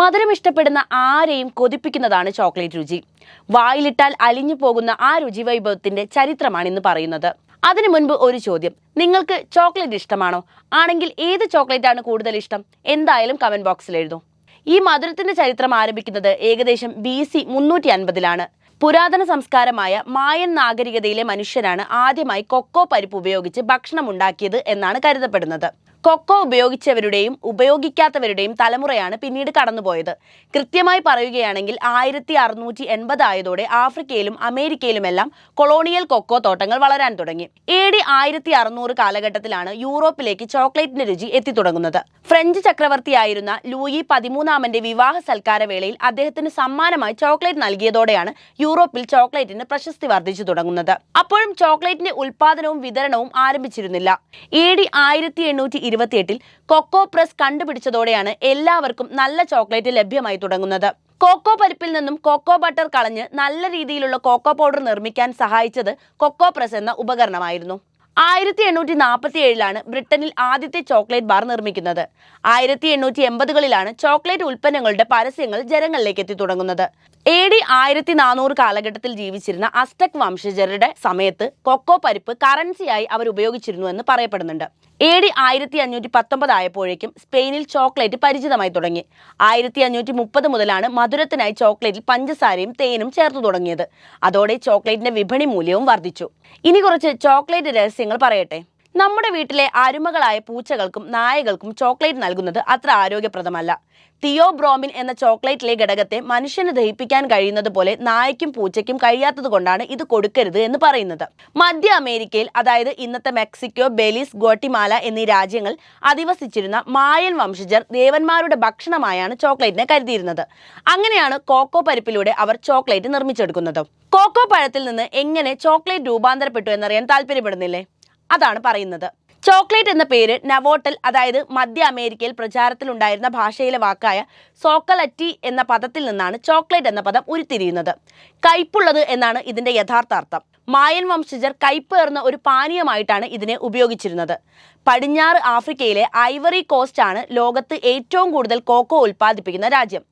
മധുരം ഇഷ്ടപ്പെടുന്ന ആരെയും കൊതിപ്പിക്കുന്നതാണ് ചോക്ലേറ്റ് രുചി. വായിലിട്ടാൽ അലിഞ്ഞു പോകുന്ന ആ രുചി വൈഭവത്തിന്റെ ചരിത്രമാണ് ഇന്ന് പറയുന്നത്. അതിനു മുൻപ് ഒരു ചോദ്യം. നിങ്ങൾക്ക് ചോക്ലേറ്റ് ഇഷ്ടമാണോ? ആണെങ്കിൽ ഏത് ചോക്ലേറ്റ് ആണ് കൂടുതൽ ഇഷ്ടം? എന്തായാലും കമന്റ് ബോക്സിൽ എഴുതൂ. ഈ മധുരത്തിന്റെ ചരിത്രം ആരംഭിക്കുന്നത് ഏകദേശം ബി സി മുന്നൂറ്റി അൻപതിലാണ് പുരാതന സംസ്കാരമായ മായൻ നാഗരികതയിലെ മനുഷ്യരാണ് ആദ്യമായി കൊക്കോ പരിപ്പ് ഉപയോഗിച്ച് ഭക്ഷണം ഉണ്ടാക്കിയത് എന്നാണ് കരുതപ്പെടുന്നത്. കൊക്കോ ഉപയോഗിച്ചവരുടെയും ഉപയോഗിക്കാത്തവരുടെയും തലമുറയാണ് പിന്നീട് കടന്നുപോയത്. കൃത്യമായി പറയുകയാണെങ്കിൽ ആയിരത്തി അറുന്നൂറ്റി എൺപത് ആയതോടെ ആഫ്രിക്കയിലും അമേരിക്കയിലുമെല്ലാം കൊളോണിയൽ കൊക്കോ തോട്ടങ്ങൾ വളരാൻ തുടങ്ങി. എ ഡി ആയിരത്തി അറുന്നൂറ് കാലഘട്ടത്തിലാണ് യൂറോപ്പിലേക്ക് ചോക്ലേറ്റിന്റെ രുചി എത്തിത്തുടങ്ങുന്നത് ഫ്രഞ്ച് ചക്രവർത്തിയായിരുന്ന ലൂയി പതിമൂന്നാമന്റെ വിവാഹ സൽക്കാര വേളയിൽ അദ്ദേഹത്തിന് സമ്മാനമായി ചോക്ലേറ്റ് നൽകിയതോടെയാണ് യൂറോപ്പിൽ ചോക്ലേറ്റിന് പ്രശസ്തി വർദ്ധിച്ചു തുടങ്ങുന്നത്. അപ്പോഴും ചോക്ലേറ്റിന്റെ ഉൽപാദനവും വിതരണവും ആരംഭിച്ചിരുന്നില്ല. എ ഡി ആയിരത്തി ഇരുപത്തിയെട്ടിൽ കൊക്കോ പ്രസ് കണ്ടുപിടിച്ചതോടെയാണ് എല്ലാവർക്കും നല്ല ചോക്ലേറ്റ് ലഭ്യമായി തുടങ്ങുന്നത്. കൊക്കോ പരിപ്പിൽ നിന്നും കൊക്കോ ബട്ടർ കളഞ്ഞ് നല്ല രീതിയിലുള്ള കൊക്കോ പൗഡർ നിർമ്മിക്കാൻ സഹായിച്ചത് കൊക്കോ പ്രസ് എന്ന ഉപകരണമായിരുന്നു. ആയിരത്തി എണ്ണൂറ്റി നാൽപ്പത്തി ഏഴിലാണ് ബ്രിട്ടനിൽ ആദ്യത്തെ ചോക്ലേറ്റ് ബാർ നിർമ്മിക്കുന്നത്. ആയിരത്തി എണ്ണൂറ്റി എൺപതുകളിലാണ് ചോക്ലേറ്റ് ഉൽപ്പന്നങ്ങളുടെ പരസ്യങ്ങൾ ജനങ്ങളിലേക്ക് എത്തി തുടങ്ങുന്നത്. എ ഡി ആയിരത്തി നാനൂറ് കാലഘട്ടത്തിൽ ജീവിച്ചിരുന്ന അസ്റ്റക് വംശജരുടെ സമയത്ത് കൊക്കോ പരിപ്പ് കറൻസിയായി അവർ ഉപയോഗിച്ചിരുന്നു എന്ന് പറയപ്പെടുന്നുണ്ട്. എ ഡി ആയിരത്തി അഞ്ഞൂറ്റി പത്തൊമ്പത് ആയപ്പോഴേക്കും സ്പെയിനിൽ ചോക്ലേറ്റ് പരിചിതമായി തുടങ്ങി. ആയിരത്തി അഞ്ഞൂറ്റി മുപ്പത് മുതലാണ് മധുരത്തിനായി ചോക്ലേറ്റിൽ പഞ്ചസാരയും തേനും ചേർത്ത് തുടങ്ങിയത്. അതോടെ ചോക്ലേറ്റിന്റെ വിപണി മൂല്യവും വർദ്ധിച്ചു. ഇനി കുറച്ച് ചോക്ലേറ്റ് രഹസ്യങ്ങൾ പറയട്ടെ. നമ്മുടെ വീട്ടിലെ അരുമകളായ പൂച്ചകൾക്കും നായകൾക്കും ചോക്ലേറ്റ് നൽകുന്നത് അത്ര ആരോഗ്യപ്രദമല്ല. തിയോബ്രോമിൻ എന്ന ചോക്ലേറ്റിലെ ഘടകത്തെ മനുഷ്യന് ദഹിപ്പിക്കാൻ കഴിയുന്നത് പോലെ നായ്ക്കും പൂച്ചയ്ക്കും കഴിയാത്തത് കൊണ്ടാണ് ഇത് കൊടുക്കരുത് എന്ന് പറയുന്നത്. മധ്യ അമേരിക്കയിൽ അതായത് ഇന്നത്തെ മെക്സിക്കോ ബെലീസ് ഗോട്ടിമാല എന്നീ രാജ്യങ്ങൾ അധിവസിച്ചിരുന്ന മായൻ വംശജർ ദേവന്മാരുടെ ഭക്ഷണമായാണ് ചോക്ലേറ്റിനെ കരുതിയിരുന്നത്. അങ്ങനെയാണ് കോക്കോ പരിപ്പിലൂടെ അവർ ചോക്ലേറ്റ് നിർമ്മിച്ചെടുക്കുന്നത്. കോക്കോ പഴത്തിൽ നിന്ന് എങ്ങനെ ചോക്ലേറ്റ് രൂപാന്തരപ്പെട്ടു എന്നറിയാൻ താല്പര്യപ്പെടുന്നില്ലേ? അതാണ് പറയുന്നത്. ചോക്ലേറ്റ് എന്ന പേര് നവോട്ടൽ അതായത് മധ്യ അമേരിക്കയിൽ പ്രചാരത്തിലുണ്ടായിരുന്ന ഭാഷയിലെ വാക്കായ സോക്കലറ്റി എന്ന പദത്തിൽ നിന്നാണ് ചോക്ലേറ്റ് എന്ന പദം ഉരുത്തിരിയുന്നത്. കയ്പുള്ളത് എന്നാണ് ഇതിന്റെ യഥാർത്ഥ അർത്ഥം മായൻ വംശജർ കയ്പേർന്ന ഒരു പാനീയമായിട്ടാണ് ഇതിനെ ഉപയോഗിച്ചിരുന്നത്. പടിഞ്ഞാറ് ആഫ്രിക്കയിലെ ഐവറി കോസ്റ്റ് ആണ് ലോകത്ത് ഏറ്റവും കൂടുതൽ കോക്കോ ഉൽപ്പാദിപ്പിക്കുന്ന രാജ്യം.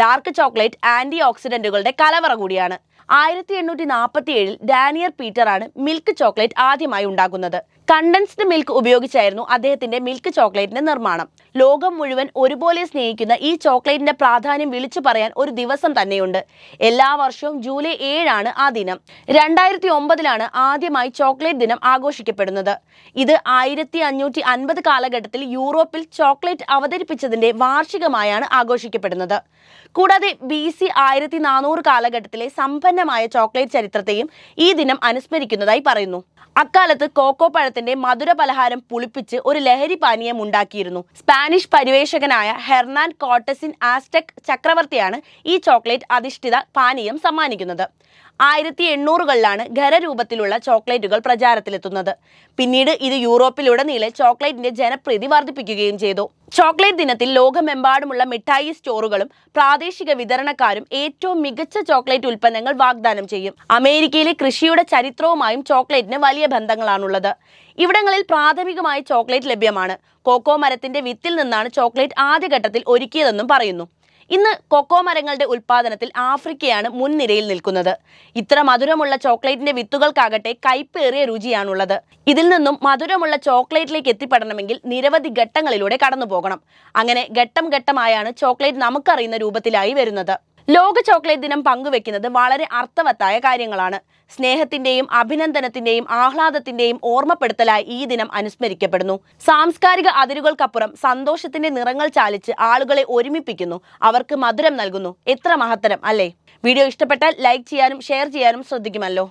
ഡാർക്ക് ചോക്ലേറ്റ് ആന്റി ഓക്സിഡന്റുകളുടെ കലവറ കൂടിയാണ്. ആയിരത്തി എണ്ണൂറ്റി നാൽപ്പത്തി ഏഴിൽ ഡാനിയർ പീറ്ററാണ് മിൽക്ക് ചോക്ലേറ്റ് ആദ്യമായി ഉണ്ടാക്കുന്നത് കണ്ടൻസ്ഡ് മിൽക്ക് ഉപയോഗിച്ചായിരുന്നു അദ്ദേഹത്തിന്റെ മിൽക്ക് ചോക്ലേറ്റിന്റെ നിർമ്മാണം. ലോകം മുഴുവൻ ഒരുപോലെ സ്നേഹിക്കുന്ന ഈ ചോക്ലേറ്റിന്റെ പ്രാധാന്യം വിളിച്ചു പറയാൻ ഒരു ദിവസം തന്നെയുണ്ട്. എല്ലാ വർഷവും ജൂലൈ ഏഴാണ് ആ ദിനം. രണ്ടായിരത്തി ഒമ്പതിലാണ് ആദ്യമായി ചോക്ലേറ്റ് ദിനം ആഘോഷിക്കപ്പെടുന്നത്. ഇത് ആയിരത്തി അഞ്ഞൂറ്റി അൻപത് കാലഘട്ടത്തിൽ യൂറോപ്പിൽ ചോക്ലേറ്റ് അവതരിപ്പിച്ചതിന്റെ വാർഷികമായാണ് ആഘോഷിക്കപ്പെടുന്നത്. കൂടാതെ ബി സി ആയിരത്തി നാനൂറ് കാലഘട്ടത്തിലെ സമ്പന്നമായ ചോക്ലേറ്റ് ചരിത്രത്തെയും ഈ ദിനം അനുസ്മരിക്കുന്നതായി പറയുന്നു. അക്കാലത്ത് കോക്കോ പഴത്തിന്റെ മധുര പലഹാരം പുളിപ്പിച്ച് ഒരു ലഹരി പാനീയം ഉണ്ടാക്കിയിരുന്നു. സ്പാനിഷ് പരിവേഷകനായ ഹെർനാൻ കോട്ടസിൻ ആസ്റ്റെക് ചക്രവർത്തിയാണ് ഈ ചോക്ലേറ്റ് അധിഷ്ഠിത പാനീയം സമ്മാനിക്കുന്നത്. ആയിരത്തി എണ്ണൂറുകളിലാണ് ഖരരൂപത്തിലുള്ള ചോക്ലേറ്റുകൾ പ്രചാരത്തിലെത്തുന്നത്. പിന്നീട് ഇത് യൂറോപ്പിലുടനീളെ ചോക്ലേറ്റിന്റെ ജനപ്രീതി വർദ്ധിപ്പിക്കുകയും ചെയ്തു. ചോക്ലേറ്റ് ദിനത്തിൽ ലോകമെമ്പാടുമുള്ള മിഠായി സ്റ്റോറുകളും പ്രാദേശിക വിതരണക്കാരും ഏറ്റവും മികച്ച ചോക്ലേറ്റ് ഉൽപ്പന്നങ്ങൾ വാഗ്ദാനം ചെയ്യും. അമേരിക്കയിലെ കൃഷിയുടെ ചരിത്രവുമായും ചോക്ലേറ്റിന് വലിയ ബന്ധങ്ങളാണുള്ളത്. ഇവിടങ്ങളിൽ പ്രാഥമികമായി ചോക്ലേറ്റ് ലഭ്യമാണ്. കോക്കോ മരത്തിന്റെ വിത്തിൽ നിന്നാണ് ചോക്ലേറ്റ് ആദ്യഘട്ടത്തിൽ ഒരുക്കിയതെന്നും പറയുന്നു. ഇന്ന് കൊക്കോ മരങ്ങളുടെ ഉൽപ്പാദനത്തിൽ ആഫ്രിക്കയാണ് മുൻനിരയിൽ നിൽക്കുന്നത്. ഇത്ര മധുരമുള്ള ചോക്ലേറ്റിന്റെ വിത്തുകൾക്കാകട്ടെ കയ്പേറിയ രുചിയാണുള്ളത്. ഇതിൽ നിന്നും മധുരമുള്ള ചോക്ലേറ്റിലേക്ക് എത്തിപ്പെടണമെങ്കിൽ നിരവധി ഘട്ടങ്ങളിലൂടെ കടന്നു പോകണം അങ്ങനെ ഘട്ടം ഘട്ടമായാണ് ചോക്ലേറ്റ് നമുക്കറിയുന്ന രൂപത്തിലായി വരുന്നത്. ലോക ചോക്ലേറ്റ് ദിനം പങ്കുവെക്കുന്നത് വളരെ അർത്ഥവത്തായ കാര്യങ്ങളാണ്. സ്നേഹത്തിന്റെയും അഭിനന്ദനത്തിന്റെയും ആഹ്ലാദത്തിന്റെയും ഓർമ്മപ്പെടുത്തലായി ഈ ദിനം അനുസ്മരിക്കപ്പെടുന്നു. സാംസ്കാരിക അതിരുകൾക്കപ്പുറം സന്തോഷത്തിന്റെ നിറങ്ങൾ ചാലിച്ച് ആളുകളെ ഒരുമിപ്പിക്കുന്നു. അവർക്ക് മധുരം നൽകുന്നു. എത്ര മഹത്തരം അല്ലേ? വീഡിയോ ഇഷ്ടപ്പെട്ടാൽ ലൈക്ക് ചെയ്യാനും ഷെയർ ചെയ്യാനും ശ്രദ്ധിക്കുമല്ലോ.